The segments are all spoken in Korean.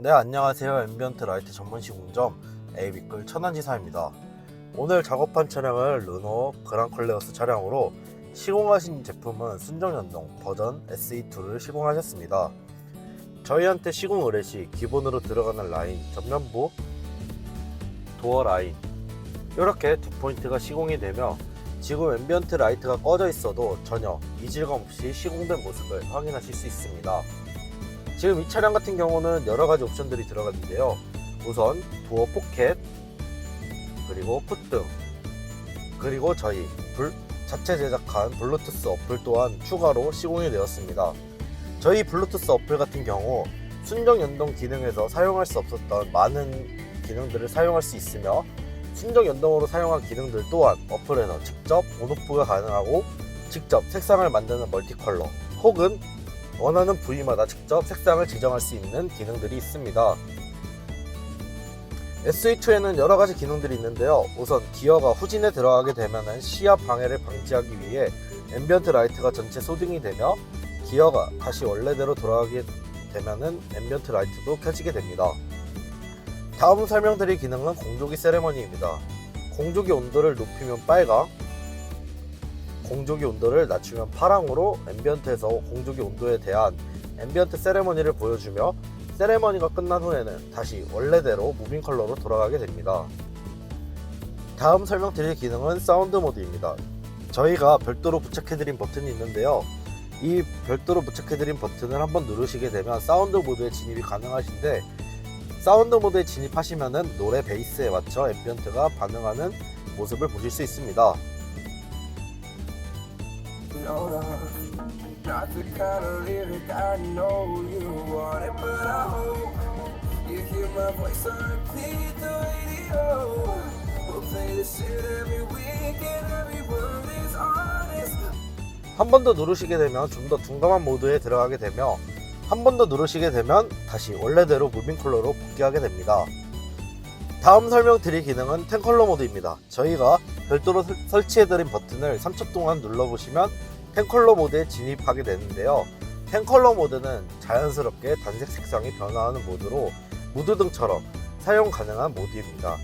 네 안녕하세요. 앰비언트 라이트 전문 시공점 에이비클 천안지사입니다. 오늘 작업한 차량을 르노 그랑컬레어스 차량으로 시공하신 제품은 순정연동 버전 SE2를 시공하셨습니다. 저희한테 시공 의뢰 시 기본으로 들어가는 라인 전면부 도어 라인 이렇게 두 포인트가 시공이 되며 지금 앰비언트 라이트가 꺼져 있어도 전혀 이질감 없이 시공된 모습을 확인하실 수 있습니다 지금 이 차량 같은 경우는 여러 가지 옵션들이 들어갔는데요. 우선 도어 포켓, 그리고 풋등, 그리고 저희 불, 자체 제작한 블루투스 어플 또한 추가로 시공이 되었습니다. 저희 블루투스 어플 같은 경우 순정 연동 기능에서 사용할 수 없었던 많은 기능들을 사용할 수 있으며 순정 연동으로 사용한 기능들 또한 어플에서 직접 온오프가 가능하고 직접 색상을 만드는 멀티컬러 혹은 원하는 부위마다 직접 색상을 지정할 수 있는 기능들이 있습니다. SE2에는 여러 가지 기능들이 있는데요. 우선 기어가 후진에 들어가게 되면 시야 방해를 방지하기 위해 앰비언트 라이트가 전체 소등이 되며 기어가 다시 원래대로 돌아가게 되면 앰비언트 라이트도 켜지게 됩니다. 다음 설명드릴 기능은 공조기 세레머니입니다. 공조기 온도를 높이면 빨강, 공조기 온도를 낮추면 파랑으로 앰비언트에서 공조기 온도에 대한 앰비언트 세레머니를 보여주며 세레머니가 끝난 후에는 다시 원래대로 무빙 컬러로 돌아가게 됩니다. 다음 설명드릴 기능은 사운드 모드입니다. 저희가 별도로 부착해드린 버튼이 있는데요. 이 별도로 부착해드린 버튼을 한번 누르시게 되면 사운드 모드에 진입이 가능하신데 사운드 모드에 진입하시면은 노래 베이스에 맞춰 앰비언트가 반응하는 모습을 보실 수 있습니다. No, no. Not the kind of lyric I know you want it, but I hope you hear my voice on repeat the radio. We'll play this shit every week and every word is honest. 한 번 더 누르시게 되면 좀 더 둔감한 모드에 들어가게 되며 한 번 더 누르시게 되면 다시 원래대로 무빙 컬러로 복귀하게 됩니다. 다음 설명드릴 기능은 탱컬러 모드입니다. 저희가 별도로 설- 설치해드린 버튼을 3초 동안 눌러보시면 탱컬러 모드에 진입하게 되는데요. 탱컬러 모드는 자연스럽게 단색 색상이 변화하는 모드로 무드등처럼 사용 가능한 모드입니다.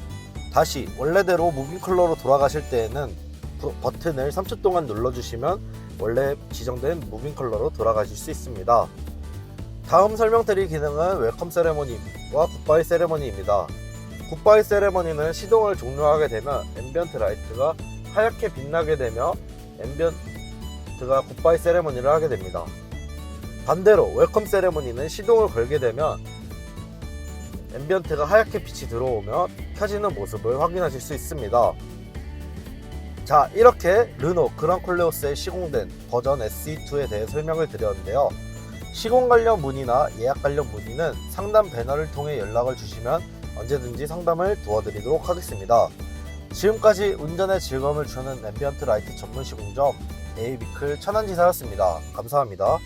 다시 원래대로 무빙 컬러로 돌아가실 때에는 부- 버튼을 3초 동안 눌러주시면 원래 지정된 무빙 컬러로 돌아가실 수 있습니다. 다음 설명드릴 기능은 웰컴 세레머니와 굿바이 세레머니입니다. 굿바이 세레머니는 시동을 종료하게 되면 앰비언트 라이트가 하얗게 빛나게 되며 앰비언트가 굿바이 세레머니를 하게 됩니다. 반대로 웰컴 세레머니는 시동을 걸게 되면 앰비언트가 하얗게 빛이 들어오며 켜지는 모습을 확인하실 수 있습니다. 자 이렇게 르노 그랑콜레오스에 시공된 버전 SE2에 대해 설명을 드렸는데요 시공 관련 문의나 예약 관련 문의는 상담 배너를 통해 연락을 주시면 언제든지 상담을 도와드리도록 하겠습니다. 지금까지 운전의 즐거움을 주는 앰비언트 라이트 전문 시공점 에이비클 천안지사였습니다. 감사합니다